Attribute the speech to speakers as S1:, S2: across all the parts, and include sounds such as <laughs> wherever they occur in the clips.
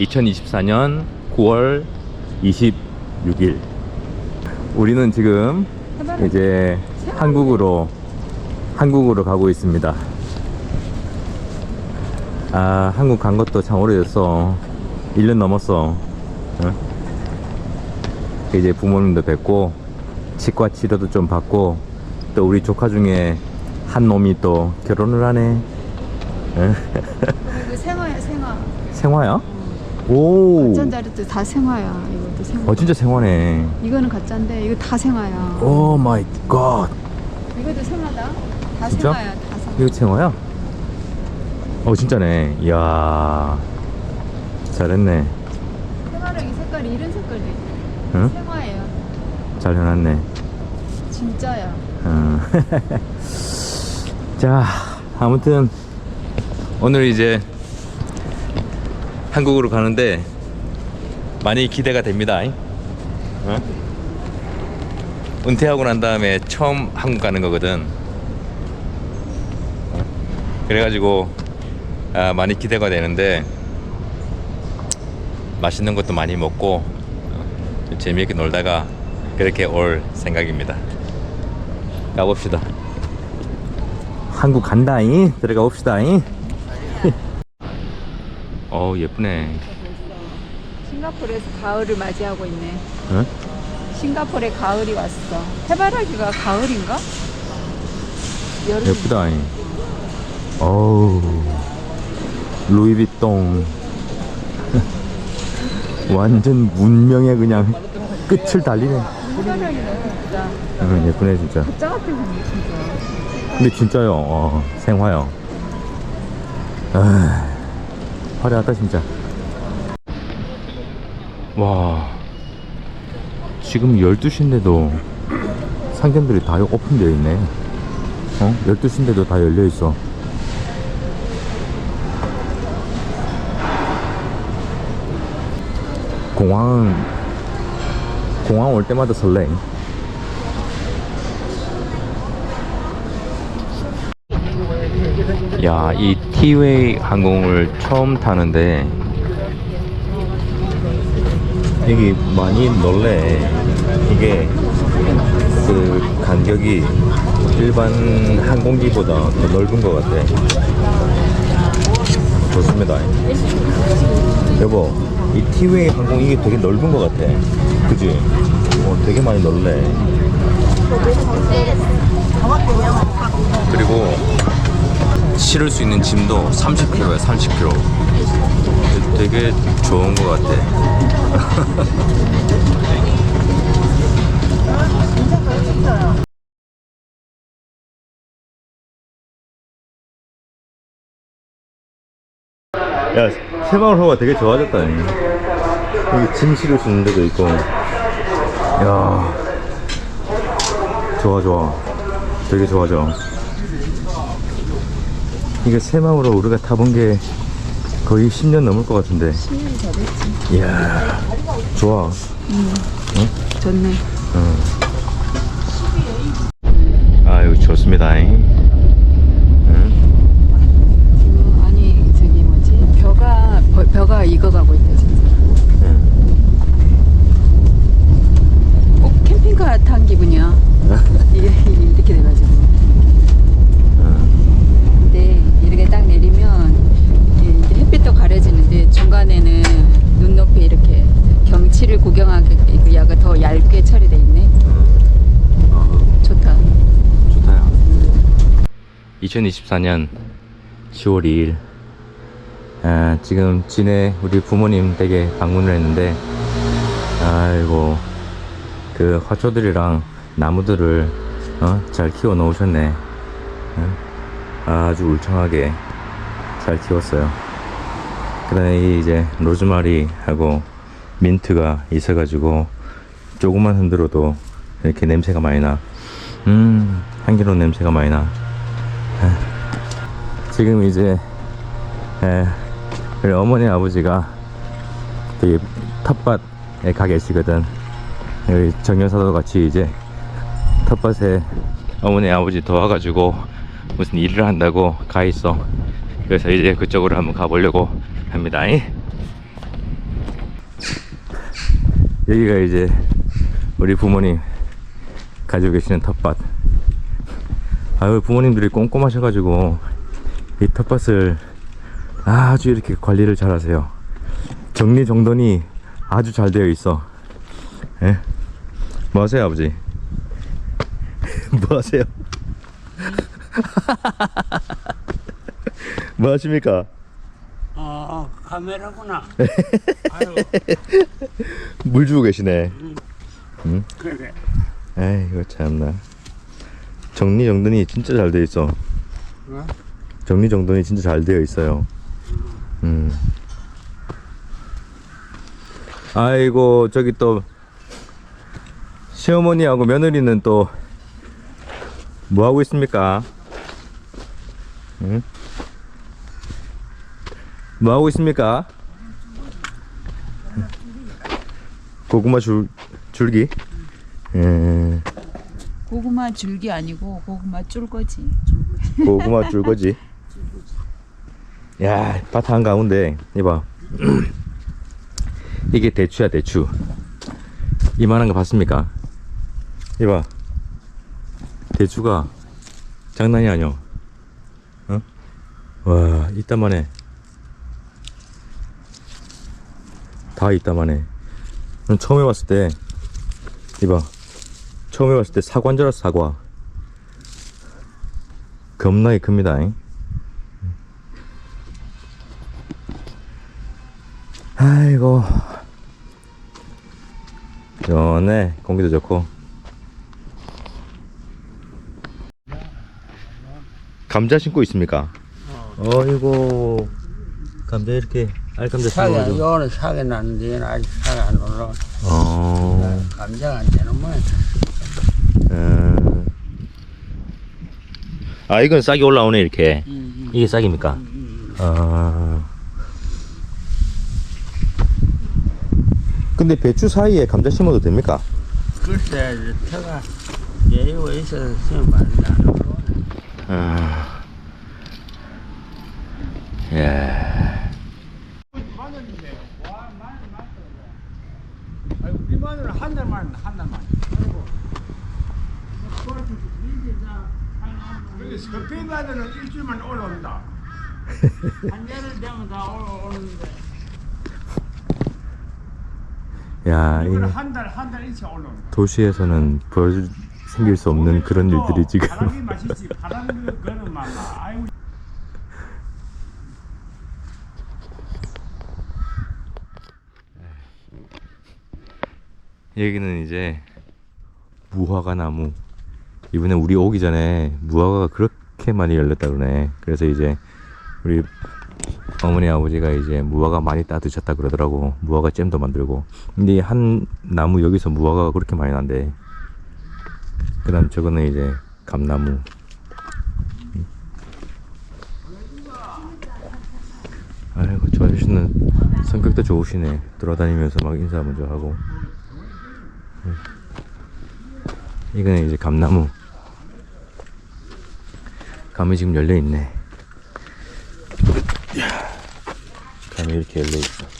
S1: 오늘은 2024년 9월 26일. 우리는 지금 이제 한국으로 한국으로 가고 있습니다. 아, 한국 간 것도 참 오래됐어. 1년 넘었어. 응? 이제 부모님도 뵙고 치과 치료도 좀 받고 또 우리 조카 중에 한 놈이 또 결혼을 하네. 응?
S2: 생화야 생화.
S1: 생화야? 오.
S2: 가짜자리도 다 생화야. 이것도 생화.
S1: 어 진짜 생화네.
S2: 이거는 가짜인데 이거 다 생화야.
S1: 오 마이 갓.
S2: 이것도 생화다. 다
S1: 진짜?
S2: 생화야. 다 생화.
S1: 이거 생화야? 어 진짜네. 이야. 잘했네.
S2: 생화랑 이 색깔이 이런 색깔도.
S1: 응?
S2: 생화예요.
S1: 잘 해놨네.
S2: 진짜야.
S1: 어. <laughs> 자, 아무튼 오늘 이제 한국으로 가는데 많이 기대가 됩니다. 어? 은퇴하고 난 다음에 처음 한국 가는 거거든. 어? 그래가지고 아, 많이 기대가 되는데 맛있는 것도 많이 먹고 어, 재미있게 놀다가 그렇게 올 생각입니다. 가봅시다. 한국 간다잉. 들어가 봅시다잉. 어 예쁘네.
S2: 싱가포르에서 가을을 맞이하고 있네.
S1: 응?
S2: 싱가포르에 가을이 왔어. 해바라기가 가을인가? 여름.
S1: 예쁘다잉. 어우 루이비통. <laughs> 완전 문명의 그냥 끝을 달리네.
S2: 해바라기 예쁘다.
S1: 응, 예쁘네 진짜.
S2: 가짜 같은 건데 진짜.
S1: 근데 진짜요. 어, 생화요. 아, 화려하다 진짜. 와, 지금 12시인데도 상점들이 다 오픈되어 있네. 어? 12시인데도 다 열려 있어. 공항은 공항 올 때마다 설레. 야, 이 티웨이 항공을 처음 타는데 이게 많이 놀래. 이게 그 간격이 일반 항공기보다 더 넓은 것 같아. 좋습니다. 여보, 이 티웨이 항공 이게 되게 넓은 것 같아. 그지? 어, 되게 많이 놀래. 그리고 실을 수 있는 짐도 30kg야 30kg 되게 좋은 것 같아. <laughs> 야 새마을호가 되게 좋아졌다 여기 짐 실을 수 있는 데도 있고. 야 좋아 좋아. 되게 좋아져 이게 새마을호 우리가 타본 게 거의 10년 넘을 것 같은데
S2: 10년이 다 됐지.
S1: 이야 좋아
S2: 좋네.
S1: 아유 좋습니다 응?
S2: 어, 아니 저기 뭐지 벼가 익어가고 있다 진짜.
S1: 응.
S2: 꼭 캠핑카 탄 기분이야. <laughs> 이게 이렇게 돼가지고.
S1: 2024년 10월 2일 아, 지금 진해 우리 부모님 댁에 방문을 했는데 아이고 그 화초들이랑 나무들을 어? 잘 키워 놓으셨네 어? 아주 울창하게 잘 키웠어요 그 다음에 이제 로즈마리하고 민트가 있어가지고 조금만 흔들어도 이렇게 냄새가 많이 나 음, 향기로운 냄새가 많이 나. 아, 지금 이제, 에, 우리 어머니 아버지가 되게 텃밭에 가 계시거든. 우리 정여사도 같이 이제 텃밭에 어머니 아버지 도와가지고 무슨 일을 한다고 가 있어. 그래서 이제 그쪽으로 한번 가보려고 합니다. 여기가 이제 우리 부모님 가지고 계시는 텃밭. 아유 부모님들이 꼼꼼하셔가지고 이 텃밭을 아주 이렇게 관리를 잘 하세요. 정리 정돈이 아주 잘 되어 있어. 예? 뭐 하세요 아버지? <laughs> 뭐 하세요? <laughs> 뭐 하십니까?
S3: 아, 카메라구나. 아유,
S1: 물 주고 계시네.
S3: 그래.
S1: 에이 이거 참나. 정리 정돈이 진짜 잘 되어 있어.
S3: 어?
S1: 정리 정돈이 진짜 잘 되어 있어요. 음. 아이고 저기 또 시어머니하고 며느리는 또 뭐 하고 있습니까? 응? 뭐 하고 있습니까? 고구마 줄 줄기? 음,
S2: 고구마 줄기 아니고 고구마 쫄거지.
S1: 고구마 줄 거지. 야, 밭 한가운데 이봐. <clears throat> 이게 대추야 대추. 이만한 거 봤습니까? 이봐. 대추가 장난이 아니야. 어? 와, 이따만해. 다 이따만해. 난 처음에 봤을 때 이봐. 처음에 봤을 때 사과인 줄 알았어 사과. 겁나게 큽니다. 잉? 아이고. 시원해. 공기도 좋고. 감자 심고 있습니까? 어 이고. 감자 이렇게 알감자 심어가지고.
S3: 요는 사기 났는데, 아직 사기 안 올라.
S1: 어.
S3: 감자가 안 되는 모양.
S1: 음. 아, 이건 싹이 올라오네, 이렇게.
S3: 음,
S1: 이게 싹입니까? 아. 근데 배추 사이에 감자 심어도 됩니까?
S3: 글쎄, 터가 예유가 있어서 지금 많이 안 올라.
S1: 아. 예.
S3: 우리 마늘은 한 달만, 한 달만. 스피 마늘은 일주일만 올라온다. 한 달을 되면 다 올라오는데.
S1: 야, 이
S3: 이거는 한 달, 한 달 일치 올라온다.
S1: 도시에서는 벌 생길 수 없는 그런 일들이 지금.
S3: 바람이 <laughs> 맛있지. 바람 그거는. 아이고.
S1: 여기는 이제 무화과 나무. 이번에 우리 오기 전에 무화과가 그렇게 많이 열렸다 그러네. 그래서 이제 우리 어머니 아버지가 이제 무화과 많이 따 드셨다 그러더라고. 무화과 잼도 만들고. 근데 이한 나무 여기서 무화과가 그렇게 많이 난대. 그다음 저거는 이제 감나무. 아이고 저 아저씨는 성격도 좋으시네. 돌아다니면서 막 인사 먼저 하고. 이거는 이제 감나무. 감이 지금 열려 있네. 감이 이렇게 열려 있어.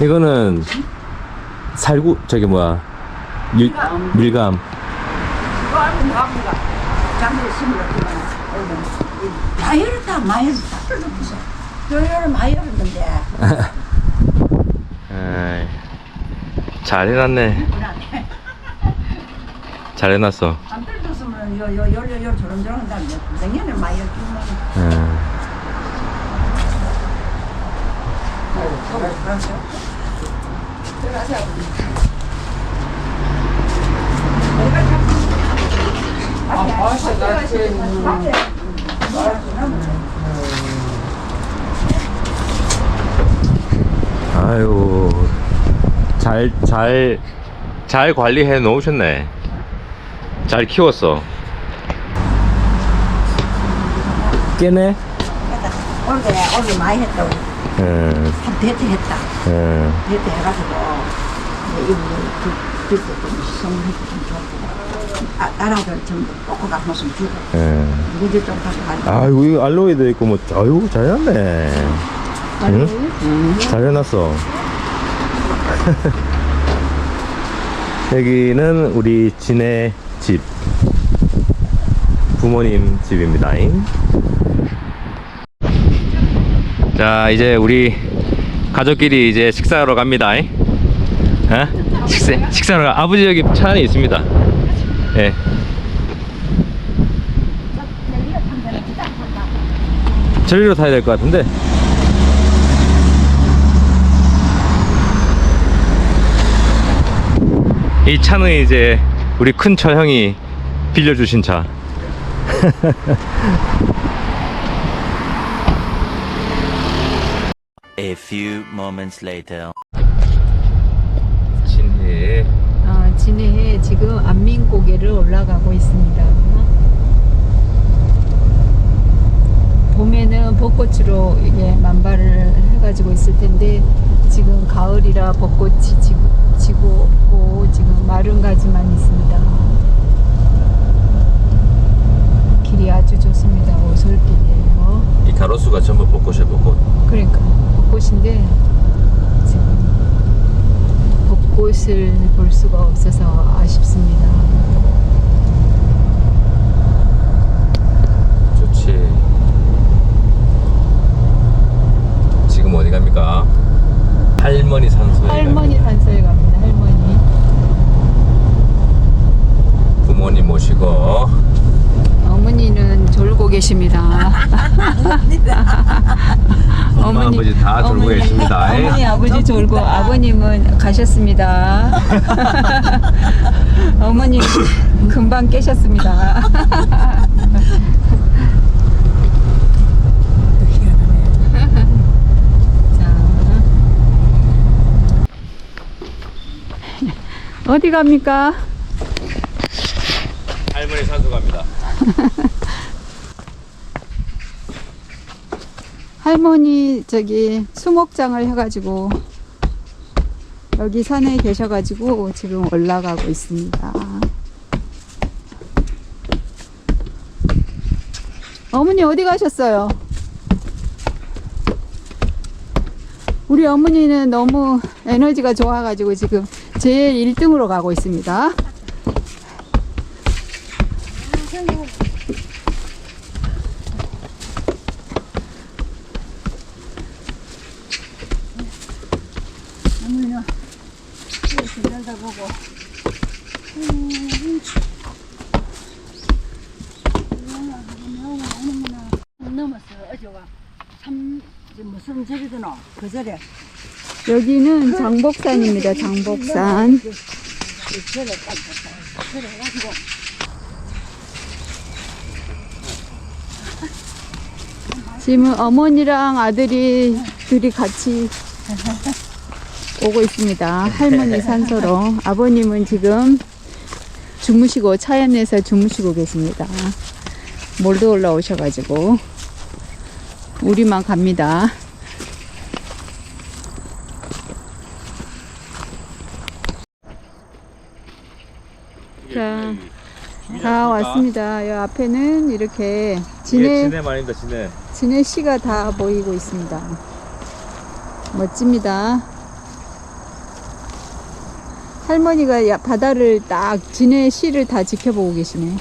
S1: 이거는 살구 저기 뭐야. 밀, 밀감.
S4: 다 열었다 많이 열었다. 무슨 열열을 많이 열었는데.
S1: 에이, 잘 해놨네. 잘 해놨어.
S4: 안 뜯었으면 요요요요 저런저런 한다는데 내년에 많이.
S1: 음. 아유 잘 잘 잘 관리해 놓으셨네. 잘 키웠어. 깨네?
S4: 올해 올해 많이 했다고.
S1: 음,
S4: 한 대대 했다.
S1: 음.
S4: 대대 해가지고 아, 딸아들 좀 뽑고 가서 주고
S1: 음.
S4: 누구들 좀 가져가고
S1: 아이고 이거 알로에도 있고 뭐 아이고 잘해놨네 응? 잘해놨어 여기는 우리 진의 집 부모님 집입니다 자 이제 우리 가족끼리 이제 식사하러 갑니다 어? 식사, 가 아버지 여기 차 안에 있습니다 예. 저리로 타야 될 것 같은데 이 차는 이제 우리 큰 빌려주신 차 <laughs>
S5: few moments later.
S1: 진해
S2: 아, 진해에 지금 안민고개를 올라가고 있습니다. 봄에는 벚꽃으로 이게 만발을 해가지고 있을 텐데 지금 가을이라 벚꽃이 지고, 지고 없고 지금 마른 가지만 있습니다. 길이 아주 좋습니다. 오솔길이에요.
S1: 이 가로수가 전부 벚꽃이야 벚꽃
S2: 그러니까 벚꽃인데 지금 벚꽃을 볼 수가 없어서 아쉽습니다.
S1: 좋지 지금 어디 갑니까? 할머니 산소에
S2: 할머니
S1: 갑니다.
S2: 산소에 갑니다. 할머니.
S1: 부모님 모시고
S2: 어머니는 졸고 계십니다. <laughs>
S1: 엄마 아버지 다 졸고 계십니다
S2: 어머니 아버지 졸고 아버님은 가셨습니다. <laughs> 어머니 금방 깨셨습니다. <laughs> 자. 어디 갑니까?
S1: 할머니 산소 갑니다
S2: 할머니 저기 수목장을 해가지고 여기 산에 계셔가지고 지금 올라가고 있습니다. 어머니 어디 가셨어요? 우리 어머니는 너무 에너지가 좋아가지고 지금 제일 1등으로 가고 있습니다.
S4: 넘었어 어제가 삼 이제 무슨 절이 드노 그 절에
S2: 여기는 장복산입니다. 장복산. 지금 어머니랑 아들이 둘이 같이 오고 있습니다. 할머니 산소로. 아버님은 지금 주무시고 차 안에서 주무시고 계십니다. 몰도 올라오셔가지고 우리만 갑니다. 왔습니다. 여 앞에는 이렇게 진해,
S1: 진해 말입니다. 진해.
S2: 진해 시가 다 보이고 있습니다. 멋집니다. 할머니가 바다를 딱 진해 시를 다 지켜보고 계시네.